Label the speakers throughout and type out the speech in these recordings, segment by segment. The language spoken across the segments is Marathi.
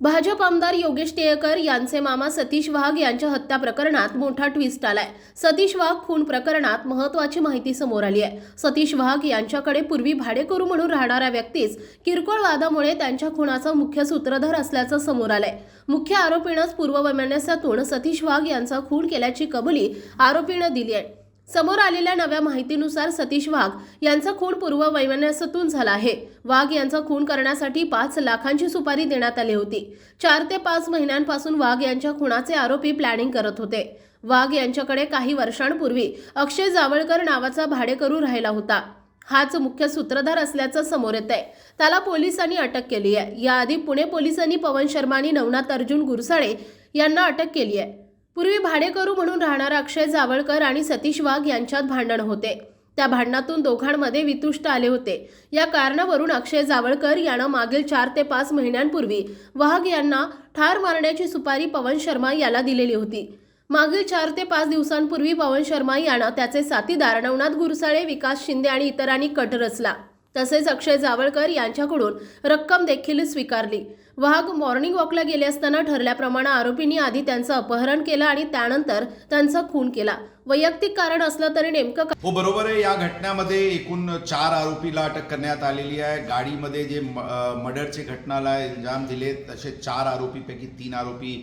Speaker 1: भाजप आमदार योगेश टिळेकर यांचे मामा सतीश वाघ यांच्या हत्या प्रकरणात मोठा ट्विस्ट आलाय. सतीश वाघ खून प्रकरणात महत्वाची माहिती समोर आली आहे. सतीश वाघ यांच्याकडे पूर्वी भाडेकरू म्हणून राहणाऱ्या व्यक्तीस किरकोळ वादामुळे त्यांच्या खुनाचा मुख्य सूत्रधार असल्याचं समोर आलंय. मुख्य आरोपीनंच पूर्ववैमनस्यातून सतीश वाघ यांचा खून केल्याची कबुली आरोपीनं दिली आहे. समोर आलेल्या नव्या माहितीनुसार सतीश वाघ यांचा खून पूर्व वैमनस्यातून झाला आहे. वाघ यांचा खून करण्यासाठी पाच लाखांची सुपारी देण्यात आली होती. चार ते पाच महिन्यांपासून वाघ यांच्या खुनाचे आरोपी प्लॅनिंग करत होते. वाघ यांच्याकडे काही वर्षांपूर्वी अक्षय जावळकर नावाचा भाडेकरू राहिला होता. हाच मुख्य सूत्रधार असल्याचं समोर येत आहे त्याला पोलिसांनी अटक केली आहे याआधी पुणे पोलिसांनी पवन शर्मा आणि नवनाथ अर्जुन गुरसाळे यांना अटक केली आहे पूर्वी भाडेकरू म्हणून राहणारा अक्षय जावळकर आणि सतीश वाघ यांच्यात भांडण होते. त्या भांडणातून दोघांमध्ये वितुष्ट आले होते. या कारणावरून अक्षय जावळकर यानं मागील चार ते पाच महिन्यांपूर्वी वाघ यांना ठार मारण्याची सुपारी पवन शर्मा याला दिलेली होती. मागील चार ते पाच दिवसांपूर्वी पवन शर्मा यानं त्याचे साथीदार नवनाथ गुरसाळे विकास शिंदे आणि इतरांनी कट रचला. तसेच अक्षय जावळकर यांच्याकडून रक्कम देखील स्वीकारली. वाघ मॉर्निंग वॉकला गेले असताना ठरल्याप्रमाणे आरोपींनी आधी त्यांचं अपहरण केलं आणि त्यानंतर त्यांचा खून केला. वैयक्तिक कारण असलं तरी नेमकं
Speaker 2: हो बरोबर आहे. या घटनेमध्ये एकूण चार आरोपीला अटक करण्यात आलेली आहे. गाडीमध्ये जे मर्डरचे घटनाला इल्जाम दिले तसे चार आरोपीपैकी तीन आरोपी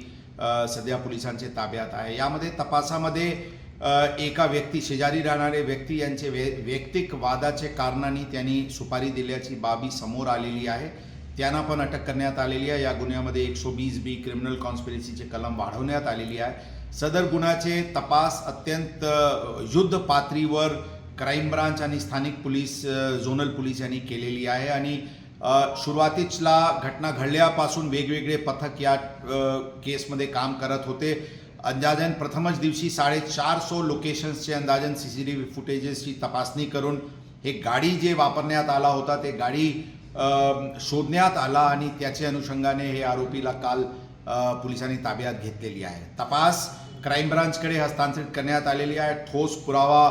Speaker 2: सध्या पोलिसांचे ताब्यात आहे. यामध्ये तपासामध्ये एका व्यक्ती शेजारी राहणारे व्यक्ती यांचे वे वैयक्तिक वादाचे कारणाने त्यांनी सुपारी दिल्याची बाबी समोर आलेली आहे. त्यांना पण अटक करण्यात आलेली आहे. या गुन्ह्यामध्ये एकशे वीस बी क्रिमिनल कॉन्स्पिरसीचे कलम वाढवण्यात आलेली आहे. सदर गुन्ह्याचे तपास अत्यंत युद्ध पातळीवर क्राईम ब्रांच आणि स्थानिक पोलीस झोनल पोलीस यांनी केलेली आहे. आणि अ, सुरुवातीला घटना घडल्यापासून वेगवेगळे पथक या केसमध्ये काम करत होते. अंदाजन प्रथमच दिवशी साडेचारसो लोकेशन्सचे अंदाजन सी सी टी व्ही फुटेजेसची तपासणी करून हे गाडी जे वापरण्यात आला होता ते गाडी शोधण्यात आला आणि त्याच्या अनुषंगाने हे आरोपीला काल पोलिसांनी ताब्यात घेतलेली आहे तपास क्राईम ब्रांचकडे हस्तांतरित करण्यात आलेली आहे ठोस पुरावा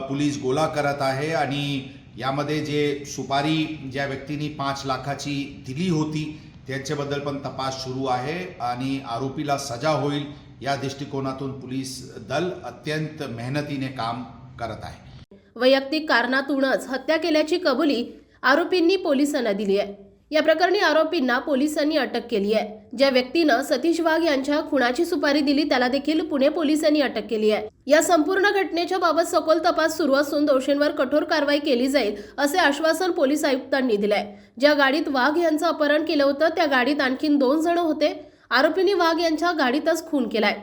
Speaker 2: पोलीस गोळा करत आहे आणि यामध्ये जे सुपारी ज्या व्यक्तींनी पाच लाखाची दिली होती त्यांच्याबद्दल पण तपास सुरू आहे आणि आरोपीला सजा होईल या दृष्टिकोनातून पोलीस दल अत्यंत मेहनतीने काम करत आहे.
Speaker 1: वैयक्तिक कारणातूनच हत्या केल्याची कबुली आरोपींनी पोलिसांना दिली आहे. या प्रकरणी आरोपींना पोलिसांनी अटक केली आहे. ज्या व्यक्तीनं सतीश वाघ यांच्या खुनाची सुपारी दिली त्याला देखील पुणे पोलिसांनी अटक केली आहे. या संपूर्ण घटनेच्या बाबत सखोल तपास सुरू असून दोषींवर कठोर कारवाई केली जाईल असे आश्वासन पोलीस आयुक्तांनी दिलंय. ज्या गाडीत वाघ यांचं अपहरण केलं होतं त्या गाडीत आणखीन दोन जण होते. आरोपींनी वाघ यांच्या गाडीतच खून केलाय.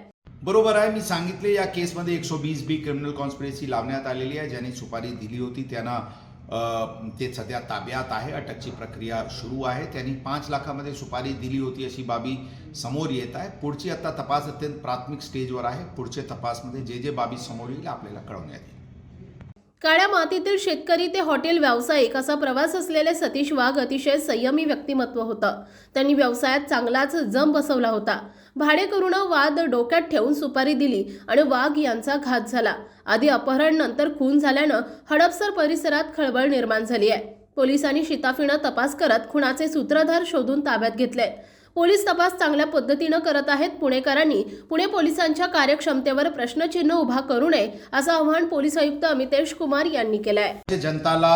Speaker 2: बरोबर आहे मी सांगितले या केसमध्ये एकशे वीस बी क्रिमिनल कॉन्स्पिरसी लावण्यात आलेली आहे ज्यांनी सुपारी दिली होती त्यांना ते सध्या ताब्यात आहे अटकची प्रक्रिया सुरू आहे त्यांनी पाच लाखामध्ये सुपारी दिली होती अशी बाबी समोर येत आहे. पुढची आता तपास अत्यंत प्राथमिक स्टेजवर आहे. पुढचे तपासमध्ये जे जे बाबी समोर येईल आपल्याला कळवण्यात येईल.
Speaker 1: काळ्या मातीतील शेतकरी ते हॉटेल व्यावसायिक असा प्रवास असलेले सतीश वाघ अतिशय संयमी व्यक्तिमत्व होतं. त्यांनी व्यवसायात चांगलाच जम बसवला होता. भाडेकरूनं वाद डोक्यात ठेवून सुपारी दिली आणि वाघ यांचा घात झाला. आधी अपहरण नंतर खून झाल्यानं हडपसर परिसरात खळबळ निर्माण झाली आहे पोलिसांनी शिताफीनं तपास करत खुणाचे सूत्रधार शोधून ताब्यात घेतले पोलीस तपास चांगल्या पद्धतीनं करत आहेत. पुणेकरांनी पुणे पोलिसांच्या कार्यक्षमतेवर प्रश्नचिन्ह उभा करू नये असं आव्हान पोलीस आयुक्त अमितेश कुमार यांनी केलं आहे
Speaker 2: जनताला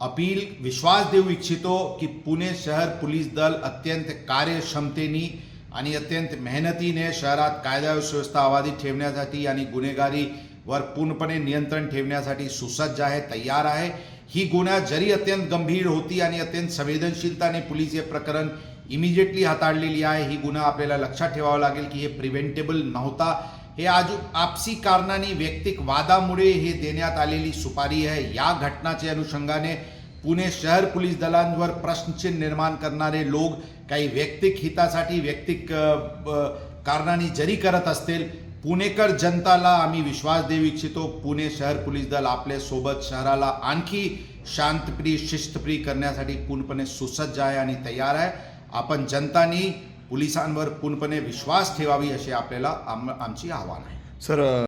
Speaker 2: अपील विश्वास देऊ इच्छितो की पुणे शहर पोलीस दल अत्यंत कार्यक्षमतेने आणि अत्यंत मेहनतीने शहरात कायदा सुव्यवस्था अबाधित ठेवण्यासाठी आणि गुन्हेगारीवर पूर्णपणे नियंत्रण ठेवण्यासाठी सुसज्ज आहे तयार आहे. ही गुन्हा जरी अत्यंत गंभीर होती आणि अत्यंत संवेदनशीलताने पोलीस हे प्रकरण इमिजिएटली हाताळलेली आहे. ही गुन्हा आपल्याला लक्षात ठेवावं लागेल की हे प्रिव्हेंटेबल नव्हता. हे आज आपसी कारणाने वैयक्तिक वादामुळे हे देण्यात आलेली सुपारी आहे. या घटनाच्या अनुषंगाने पुणे शहर पोलीस दलांवर प्रश्नचिन्ह निर्माण करणारे लोक काही वैयक्तिक हितासाठी वैयक्तिक कारणाने जरी करत असतील पुणेकर जनताला आम्ही विश्वास देऊ इच्छितो. पुणे शहर पोलीस दल आपल्यासोबत शहराला आणखी शांतप्रिय शिस्तप्रिय करण्यासाठी पूर्णपणे सुसज्ज आहे आणि तयार आहे. आपण जनतानी पोलिसांवर पूर्णपणे विश्वास ठेवावी असे आपल्याला आम आमची आव्हान आहे.
Speaker 3: सर